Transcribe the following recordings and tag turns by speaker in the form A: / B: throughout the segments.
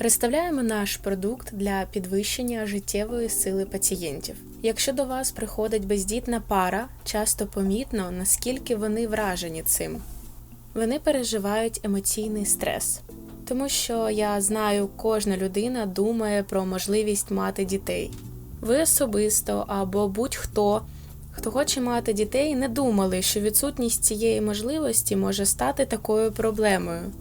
A: Представляємо наш продукт для підвищення життєвої сили пацієнтів. Якщо до вас приходить бездітна пара, часто помітно, наскільки вони вражені цим. Вони переживають емоційний стрес, тому що я знаю, кожна людина думає про можливість мати дітей. Ви особисто або будь-хто, хто хоче мати дітей, не думали, що відсутність цієї можливості може стати такою проблемою.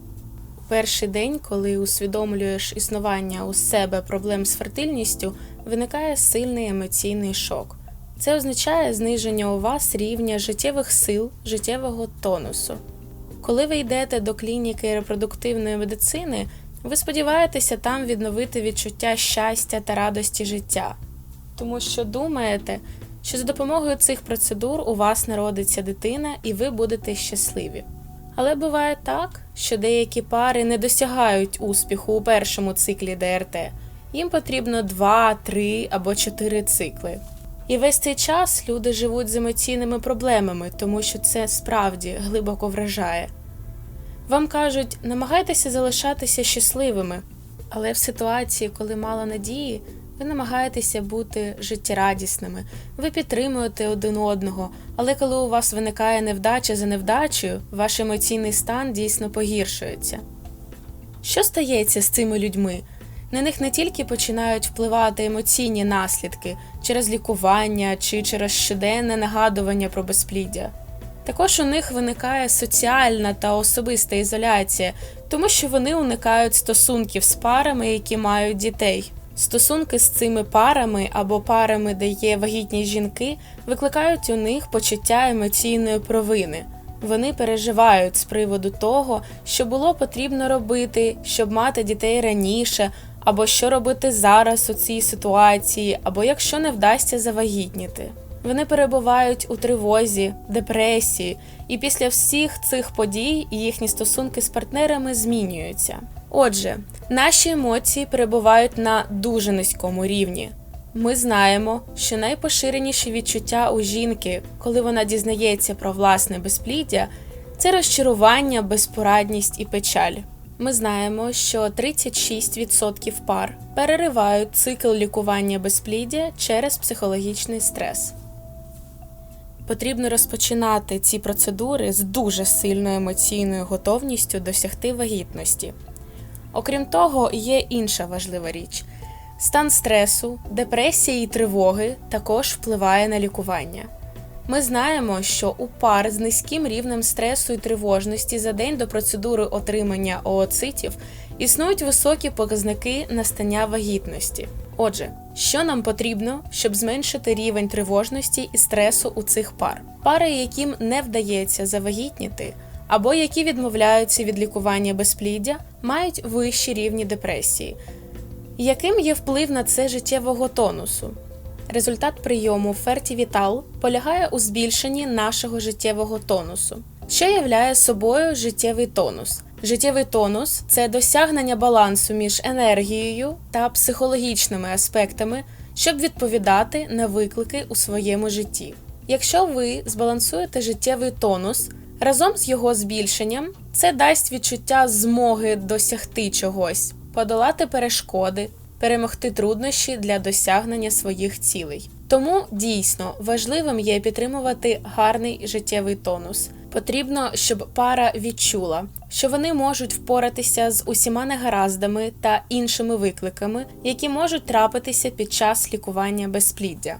A: Перший день, коли усвідомлюєш існування у себе проблем з фертильністю, виникає сильний емоційний шок. Це означає зниження у вас рівня життєвих сил, життєвого тонусу. Коли ви йдете до клініки репродуктивної медицини, ви сподіваєтеся там відновити відчуття щастя та радості життя, тому що думаєте, що за допомогою цих процедур у вас народиться дитина і ви будете щасливі. Але буває так, що деякі пари не досягають успіху у першому циклі ДРТ. Їм потрібно 2, 3 або 4 цикли. І весь цей час люди живуть з емоційними проблемами, тому що це справді глибоко вражає. Вам кажуть, намагайтеся залишатися щасливими, але в ситуації, коли мало надії, ви намагаєтеся бути життєрадісними, ви підтримуєте один одного, але коли у вас виникає невдача за невдачею, ваш емоційний стан дійсно погіршується. Що стається з цими людьми? На них не тільки починають впливати емоційні наслідки через лікування чи через щоденне нагадування про безпліддя. Також у них виникає соціальна та особиста ізоляція, тому що вони уникають стосунків з парами, які мають дітей. Стосунки з цими парами або парами, де є вагітні жінки, викликають у них почуття емоційної провини. Вони переживають з приводу того, що було потрібно робити, щоб мати дітей раніше, або що робити зараз у цій ситуації, або якщо не вдасться завагітніти. Вони перебувають у тривозі, депресії, і після всіх цих подій їхні стосунки з партнерами змінюються. Отже, наші емоції перебувають на дуже низькому рівні. Ми знаємо, що найпоширеніші відчуття у жінки, коли вона дізнається про власне безпліддя, це розчарування, безпорадність і печаль. Ми знаємо, що 36% пар переривають цикл лікування безпліддя через психологічний стрес. Потрібно розпочинати ці процедури з дуже сильною емоційною готовністю досягти вагітності. Окрім того, є інша важлива річ: стан стресу, депресії і тривоги також впливає на лікування. Ми знаємо, що у пар з низьким рівнем стресу і тривожності за день до процедури отримання ooцитів існують високі показники настання вагітності. Отже, що нам потрібно, щоб зменшити рівень тривожності і стресу у цих пар? Пари, яким не вдається завагітніти, або які відмовляються від лікування безпліддя, мають вищі рівні депресії. Яким є вплив на це життєвого тонусу? Результат прийому Фертівітал полягає у збільшенні нашого життєвого тонусу, що являє собою життєвий тонус. Життєвий тонус це досягнення балансу між енергією та психологічними аспектами, щоб відповідати на виклики у своєму житті. Якщо ви збалансуєте життєвий тонус разом з його збільшенням, це дасть відчуття змоги досягти чогось, подолати перешкоди, перемогти труднощі для досягнення своїх цілей. Тому дійсно важливим є підтримувати гарний життєвий тонус. Потрібно, щоб пара відчула, що вони можуть впоратися з усіма негараздами та іншими викликами, які можуть трапитися під час лікування безпліддя.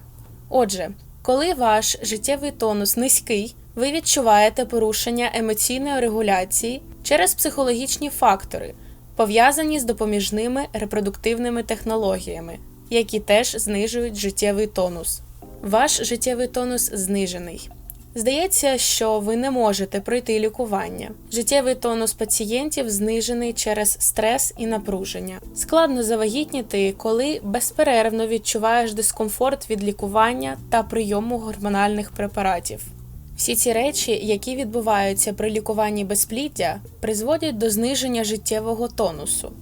A: Отже, коли ваш життєвий тонус низький, ви відчуваєте порушення емоційної регуляції через психологічні фактори, пов'язані з допоміжними репродуктивними технологіями, які теж знижують життєвий тонус. Ваш життєвий тонус знижений. Здається, що ви не можете пройти лікування. Життєвий тонус пацієнтів знижений через стрес і напруження. Складно завагітніти, коли безперервно відчуваєш дискомфорт від лікування та прийому гормональних препаратів. Всі ці речі, які відбуваються при лікуванні безпліддя, призводять до зниження життєвого тонусу.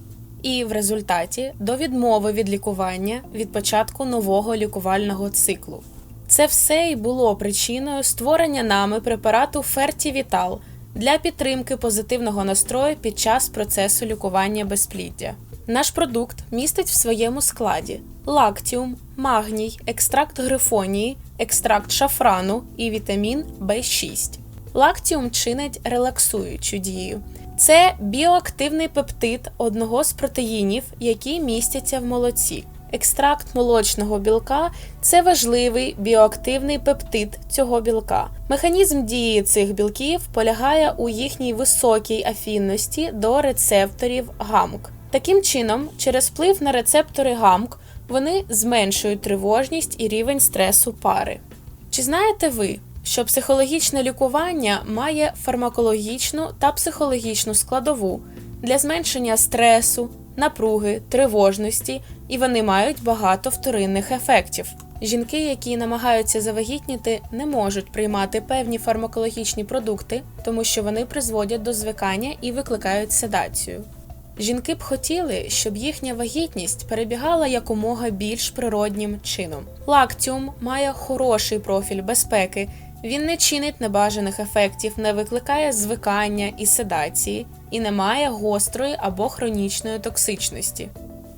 A: І в результаті до відмови від лікування від початку нового лікувального циклу. Це все й було причиною створення нами препарату Фертівітал, для підтримки позитивного настрою під час процесу лікування безпліддя. Наш продукт містить в своєму складі лактіум, магній, екстракт грифонії, екстракт шафрану і вітамін В6. Лактіум чинить релаксуючу дію. Це біоактивний пептид одного з протеїнів, які містяться в молоці. Екстракт молочного білка це важливий біоактивний пептид цього білка. Механізм дії цих білків полягає у їхній високій афінності до рецепторів гамк. Таким чином, через вплив на рецептори гамк, вони зменшують тривожність і рівень стресу пари. Чи знаєте ви, що психологічне лікування має фармакологічну та психологічну складову для зменшення стресу, напруги, тривожності, і вони мають багато вторинних ефектів. Жінки, які намагаються завагітніти, не можуть приймати певні фармакологічні продукти, тому що вони призводять до звикання і викликають седацію. Жінки б хотіли, щоб їхня вагітність перебігала якомога більш природнім чином. Лактіум має хороший профіль безпеки, він не чинить небажаних ефектів, не викликає звикання і седації і не має гострої або хронічної токсичності.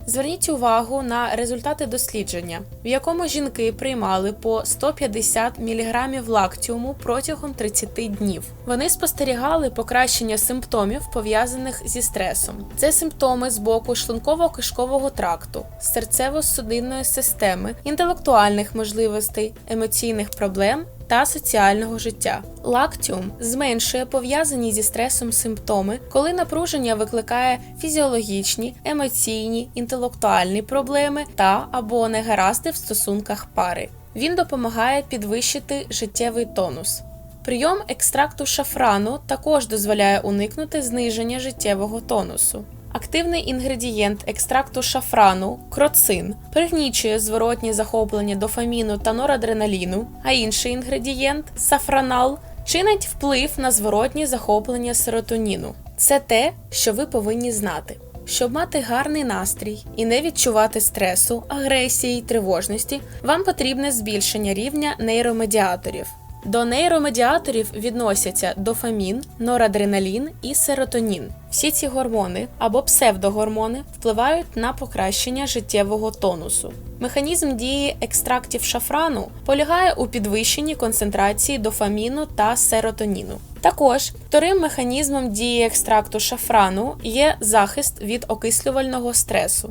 A: Зверніть увагу на результати дослідження, в якому жінки приймали по 150 мг лактіуму протягом 30 днів. Вони спостерігали покращення симптомів, пов'язаних зі стресом. Це симптоми з боку шлунково-кишкового тракту, серцево-судинної системи, інтелектуальних можливостей, емоційних проблем. Та соціального життя. Лактіум зменшує пов'язані зі стресом симптоми, коли напруження викликає фізіологічні, емоційні, інтелектуальні проблеми та або негаразди в стосунках пари. Він допомагає підвищити життєвий тонус. Прийом екстракту шафрану також дозволяє уникнути зниження життєвого тонусу. Активний інгредієнт екстракту шафрану кроцин пригнічує зворотні захоплення дофаміну та норадреналіну, а інший інгредієнт сафранал чинить вплив на зворотні захоплення серотоніну. Це те, що ви повинні знати. Щоб мати гарний настрій і не відчувати стресу, агресії й тривожності, вам потрібне збільшення рівня нейромедіаторів. До нейромедіаторів відносяться дофамін, норадреналін і серотонін. Всі ці гормони або псевдогормони впливають на покращення життєвого тонусу. Механізм дії екстрактів шафрану полягає у підвищенні концентрації дофаміну та серотоніну. Також вторим механізмом дії екстракту шафрану є захист від окислювального стресу.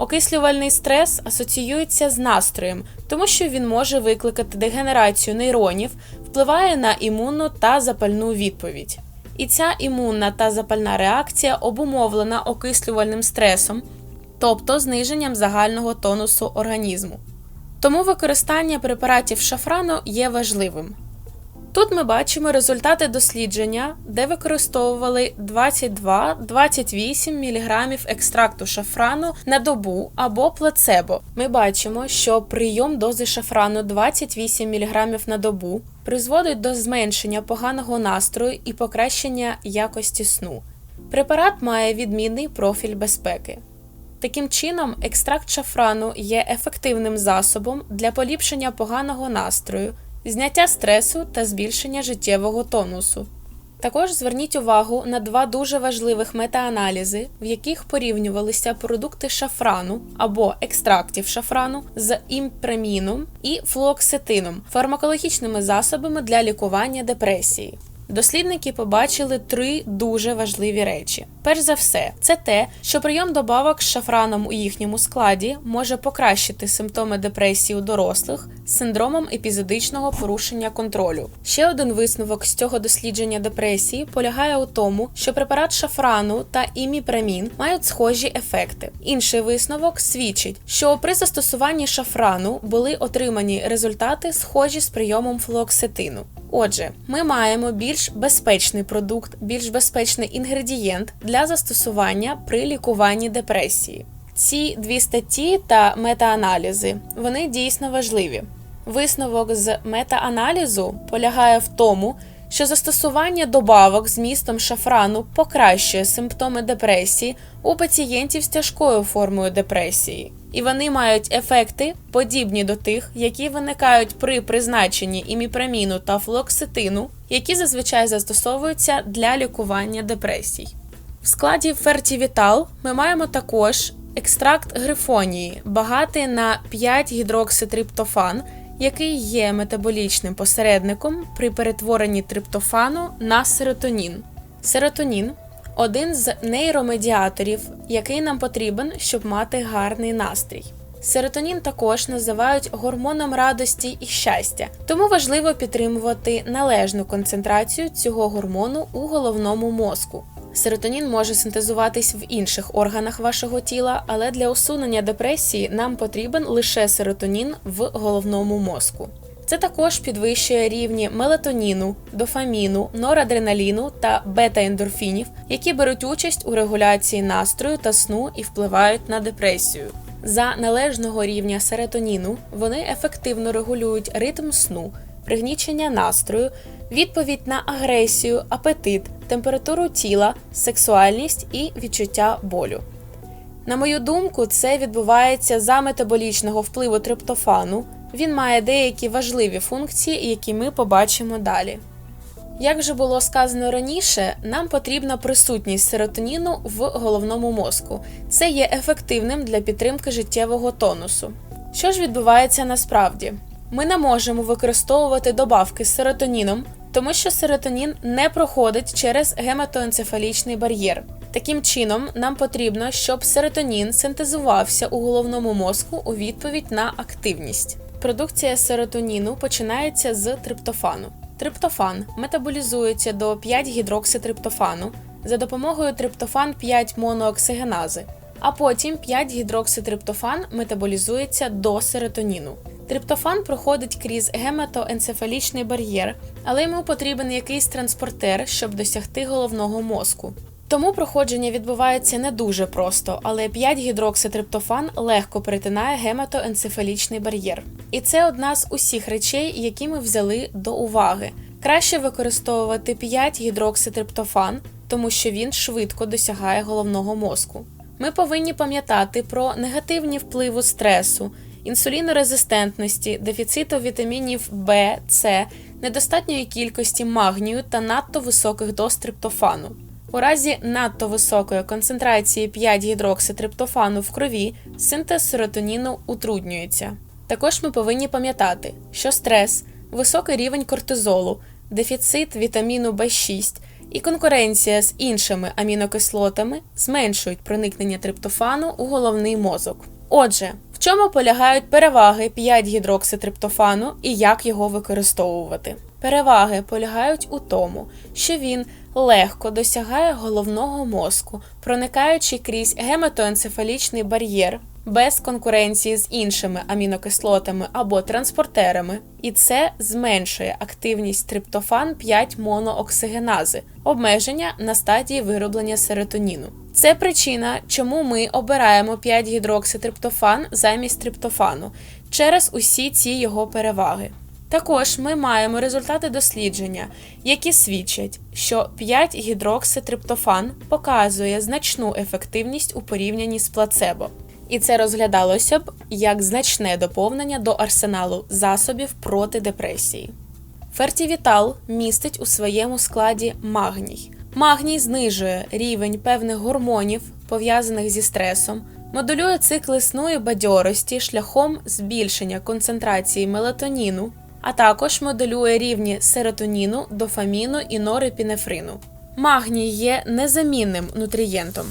A: Окислювальний стрес асоціюється з настроєм, тому що він може викликати дегенерацію нейронів, впливає на імунну та запальну відповідь. І ця імунна та запальна реакція обумовлена окислювальним стресом, тобто зниженням загального тонусу організму. Тому використання препаратів шафрану є важливим. Тут ми бачимо результати дослідження, де використовували 22-28 мг екстракту шафрану на добу або плацебо. Ми бачимо, що прийом дози шафрану 28 мг на добу призводить до зменшення поганого настрою і покращення якості сну. Препарат має відмінний профіль безпеки. Таким чином, екстракт шафрану є ефективним засобом для поліпшення поганого настрою зняття стресу та збільшення життєвого тонусу. Також зверніть увагу на два дуже важливих метааналізи, в яких порівнювалися продукти шафрану або екстрактів шафрану з імпреміном і флуоксетином, фармакологічними засобами для лікування депресії. Дослідники побачили три дуже важливі речі. Перш за все, це те, що прийом добавок з шафраном у їхньому складі може покращити симптоми депресії у дорослих з синдромом епізодичного порушення контролю. Ще один висновок з цього дослідження депресії полягає у тому, що препарат шафрану та іміпрамін мають схожі ефекти. Інший висновок свідчить, що при застосуванні шафрану були отримані результати, схожі з прийомом флуоксетину. Отже, ми маємо більш безпечний продукт, більш безпечний інгредієнт для застосування при лікуванні депресії. Ці дві статті та метааналізи вони дійсно важливі. Висновок з метааналізу полягає в тому, що застосування добавок з містом шафрану покращує симптоми депресії у пацієнтів з тяжкою формою депресії. І вони мають ефекти, подібні до тих, які виникають при призначенні іміпраміну та флоксетину, які зазвичай застосовуються для лікування депресій. В складі Фертівітал ми маємо також екстракт грифонії, багатий на 5-гідрокситриптофан, який є метаболічним посередником при перетворенні триптофану на серотонін. Серотонін один з нейромедіаторів, який нам потрібен, щоб мати гарний настрій. Серотонін також називають гормоном радості і щастя, тому важливо підтримувати належну концентрацію цього гормону у головному мозку. Серотонін може синтезуватись в інших органах вашого тіла, але для усунення депресії нам потрібен лише серотонін в головному мозку. Це також підвищує рівні мелатоніну, дофаміну, норадреналіну та бета-ендорфінів, які беруть участь у регуляції настрою та сну і впливають на депресію. За належного рівня серотоніну вони ефективно регулюють ритм сну, пригнічення настрою, відповідь на агресію, апетит, температуру тіла, сексуальність і відчуття болю. На мою думку, це відбувається за метаболічного впливу триптофану. Він має деякі важливі функції, які ми побачимо далі. Як вже було сказано раніше, нам потрібна присутність серотоніну в головному мозку. Це є ефективним для підтримки життєвого тонусу. Що ж відбувається насправді? Ми не можемо використовувати добавки з серотоніном, тому що серотонін не проходить через гематоенцефалічний бар'єр. Таким чином, нам потрібно, щоб серотонін синтезувався у головному мозку у відповідь на активність. Продукція серотоніну починається з триптофану. Триптофан метаболізується до 5-гідрокситриптофану за допомогою триптофан 5 монооксигенази, а потім 5-гідрокситриптофан метаболізується до серотоніну. Триптофан проходить крізь гематоенцефалічний бар'єр, але йому потрібен якийсь транспортер, щоб досягти головного мозку. Тому проходження відбувається не дуже просто, але 5-гідрокситриптофан легко перетинає гематоенцефалічний бар'єр. І це одна з усіх речей, які ми взяли до уваги. Краще використовувати 5-гідрокситриптофан, тому що він швидко досягає головного мозку. Ми повинні пам'ятати про негативні впливи стресу, інсулінорезистентності, дефіциту вітамінів В, С, недостатньої кількості магнію та надто високих доз триптофану. У разі надто високої концентрації 5-гідрокситриптофану в крові синтез серотоніну утруднюється. Також ми повинні пам'ятати, що стрес, високий рівень кортизолу, дефіцит вітаміну В6 і конкуренція з іншими амінокислотами зменшують проникнення триптофану у головний мозок. Отже, в чому полягають переваги 5-гідрокситриптофану і як його використовувати? Переваги полягають у тому, що він легко досягає головного мозку, проникаючи крізь гематоенцефалічний бар'єр без конкуренції з іншими амінокислотами або транспортерами, і це зменшує активність триптофан 5 монооксигенази, обмеження на стадії вироблення серотоніну. Це причина, чому ми обираємо 5-гідрокситриптофан замість триптофану через усі ці його переваги. Також ми маємо результати дослідження, які свідчать, що 5-гідрокситриптофан показує значну ефективність у порівнянні з плацебо, і це розглядалося б як значне доповнення до арсеналу засобів проти депресії. Фертівітал містить у своєму складі магній. Магній знижує рівень певних гормонів, пов'язаних зі стресом, модулює цикли сну і бадьорості шляхом збільшення концентрації мелатоніну а також моделює рівні серотоніну, дофаміну і норепінефрину. Магній є незамінним нутрієнтом.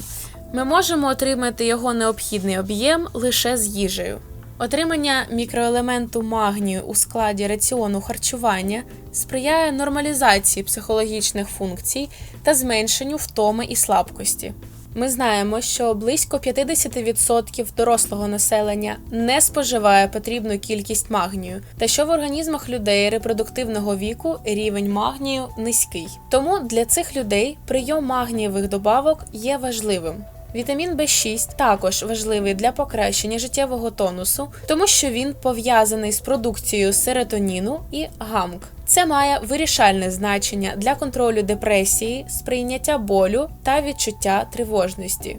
A: Ми можемо отримати його необхідний об'єм лише з їжею. Отримання мікроелементу магнію у складі раціону харчування сприяє нормалізації психологічних функцій та зменшенню втоми і слабкості. Ми знаємо, що близько 50% дорослого населення не споживає потрібну кількість магнію, та що в організмах людей репродуктивного віку рівень магнію низький. Тому для цих людей прийом магнієвих добавок є важливим. Вітамін В6 також важливий для покращення життєвого тонусу, тому що він пов'язаний з продукцією серотоніну і гамк. Це має вирішальне значення для контролю депресії, сприйняття болю та відчуття тривожності.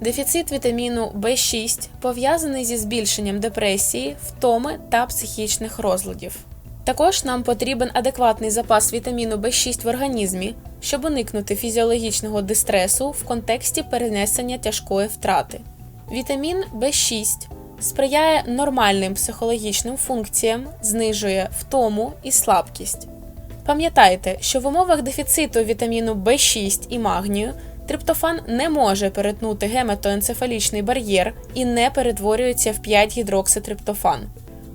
A: Дефіцит вітаміну В6 пов'язаний зі збільшенням депресії, втоми та психічних розладів. Також нам потрібен адекватний запас вітаміну В6 в організмі, щоб уникнути фізіологічного дистресу в контексті перенесення тяжкої втрати. Вітамін В6 сприяє нормальним психологічним функціям, знижує втому і слабкість. Пам'ятайте, що в умовах дефіциту вітаміну В6 і магнію триптофан не може перетнути гематоенцефалічний бар'єр і не перетворюється в 5-гідрокситриптофан.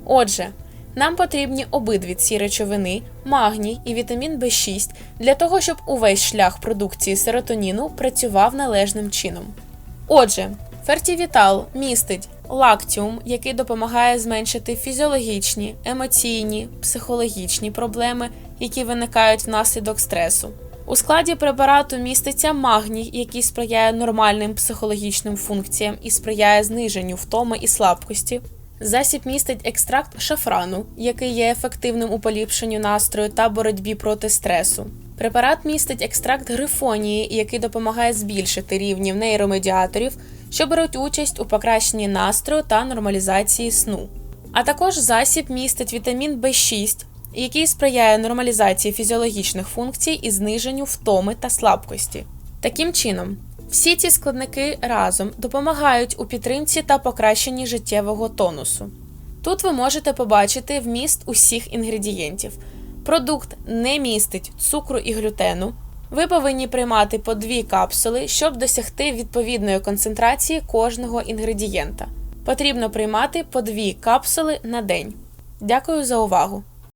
A: Отже, нам потрібні обидві ці речовини, магній і вітамін В6, для того, щоб увесь шлях продукції серотоніну працював належним чином. Отже, фертівітал містить лактіум, який допомагає зменшити фізіологічні, емоційні, психологічні проблеми, які виникають внаслідок стресу. У складі препарату міститься магній, який сприяє нормальним психологічним функціям і сприяє зниженню втоми і слабкості. Засіб містить екстракт шафрану, який є ефективним у поліпшенню настрою та боротьбі проти стресу. Препарат містить екстракт грифонії, який допомагає збільшити рівні нейромедіаторів, що беруть участь у покращенні настрою та нормалізації сну. А також засіб містить вітамін В6, який сприяє нормалізації фізіологічних функцій і зниженню втоми та слабкості. Таким чином, всі ці складники разом допомагають у підтримці та покращенні життєвого тонусу. Тут ви можете побачити вміст усіх інгредієнтів. Продукт не містить цукру і глютену. Ви повинні приймати по дві капсули, щоб досягти відповідної концентрації кожного інгредієнта. Потрібно приймати по дві капсули на день. Дякую за увагу!